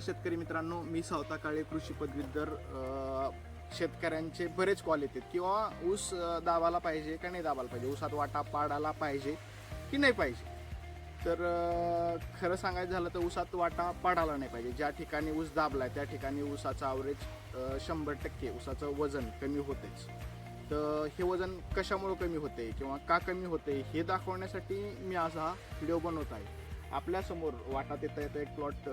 शेतकरी मित्रांनो मी सावता काळे कृषी पदवीधर शेतकऱ्यांचे बरेच कॉल येतात. किंवा ऊस दाबायला दाबाला पाहिजे का नाही दाबाला पाहिजे? ऊसात वाटा पाडायला पाहिजे की नाही पाहिजे? तर खरं सांगायचं झालं तर ऊसात वाटा पाडायला नाही पाहिजे. ज्या ठिकाणी ऊस दाबलाय त्या ठिकाणी ऊसाचा ॲव्हरेज शंभर टक्के ऊसाचं वजन कमी होतेच. तर हे वजन कशामुळं कमी होते किंवा का कमी होते हे दाखवण्यासाठी मी आज हा व्हिडिओ बनवत आहे. आपल्यासमोर वाटा येता येता एक प्लॉट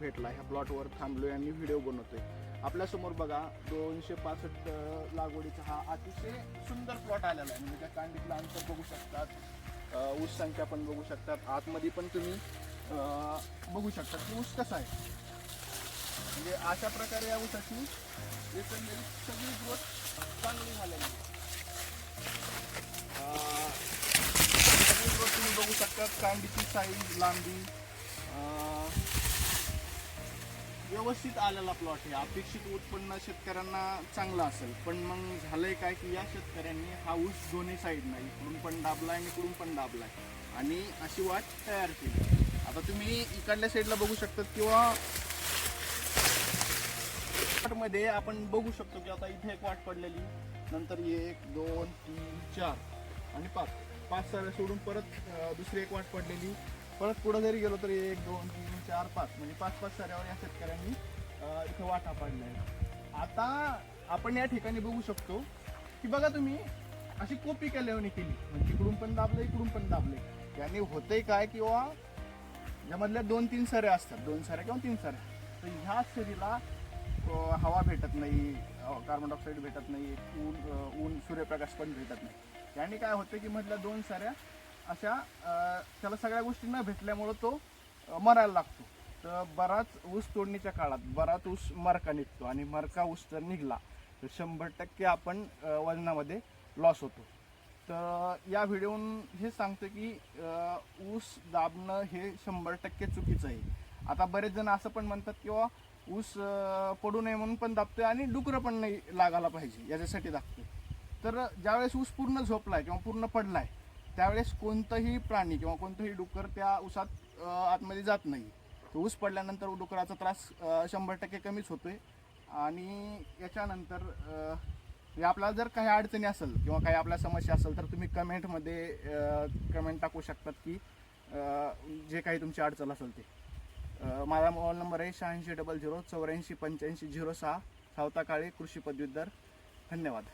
भेटला. ह्या प्लॉटवर थांबलो आहे आणि व्हिडिओ बनवतोय. आपल्यासमोर बघा दोनशे पासष्ट लागवडीचा हा अतिशय सुंदर प्लॉट आलेला आहे. म्हणजे त्या कांडीतलं अंतर बघू शकतात. ऊस संख्या पण बघू शकतात. आतमध्ये पण तुम्ही बघू शकता की ऊस कसा आहे. म्हणजे अशा प्रकारे या ऊसाची एकंदरीत सगळी ग्रोथ चांगली झालेली आहे. तुम्ही कांडीची साईज लांबी व्यवस्थित आलेला प्लॉट आहे. अपेक्षित उत्पन्न शेतकऱ्यांना चांगलं असेल. पण मग झालंय काय की या शेतकऱ्यांनी हा ऊस दोन्ही साईड नाही. इकडून पण दाबलाय आणि इकडून पण दाबलाय. आणि अशी वाट तयार केली. आता तुम्ही इकडल्या साईडला बघू शकतात किंवा मध्ये आपण बघू शकतो की आता इथे एक वाट पडलेली. नंतर एक दोन तीन चार. आणि पाच. पाच साऱ्या सोडून परत दुसरी एक वाट पडलेली. परत पुढे जरी गेलो तरी एक दोन तीन चार पाच म्हणजे पाच पाच साऱ्यावर या शेतकऱ्यांनी इथं वाटा पाडल्या. आहे आता आपण या ठिकाणी बघू शकतो की बघा तुम्ही अशी कोपी केल्याने केली. म्हणजे इकडून पण दाबले इकडून पण दाबले त्याने होतंय काय किंवा यामधल्या दोन तीन सऱ्या असतात. दोन सऱ्या किंवा तीन सऱ्या. तर ह्या सरीला हवा भेटत नाही कार्बन डायऑक्साईड भेटत नाही ऊन ऊन सूर्यप्रकाश पण भेटत नाही. याने काय होतं की म्हटल्या दोन साऱ्या अशा त्याला सगळ्या गोष्टी न भेटल्यामुळं तो मरायला लागतो. तर बराच ऊस तोडणीच्या काळात बराच ऊस मरका निघतो आणि मरका ऊस जर निघला तर शंभर टक्के आपण वजनामध्ये लॉस होतो. तर या व्हिडिओन हे सांगतो की ऊस दाबणं हे शंभर टक्के चुकीचं आहे. आता बरेच जण असं पण म्हणतात किंवा ऊस पडू नये म्हणून पण दाबतोय आणि डुकरं पण नाही लागायला पाहिजे याच्यासाठी दाबतोय. तर ज्यावेळेस ऊस पूर्ण झोपलाय किंवा पूर्ण पडलाय त्यावेळेस कोणतंही प्राणी किंवा कोणतंही डुक्कर त्या ऊसात आतमध्ये जात नाही. तो ऊस पडल्यानंतर डुकराचा त्रास शंभर टक्के कमीच होतोय. आणि याच्यानंतर म्हणजे आपल्याला जर काही अडचणी असेल किंवा काही आपल्या समस्या असेल तर तुम्ही कमेंटमध्ये कमेंट टाकू शकतात की जे काही तुमची अडचण असेल ते. माझा मोबाईल नंबर आहे शहाऐंशी डबल झिरो चौऱ्याऐंशी पंच्याऐंशी झिरो सहा सावता काळे कृषी पदवीधर धन्यवाद.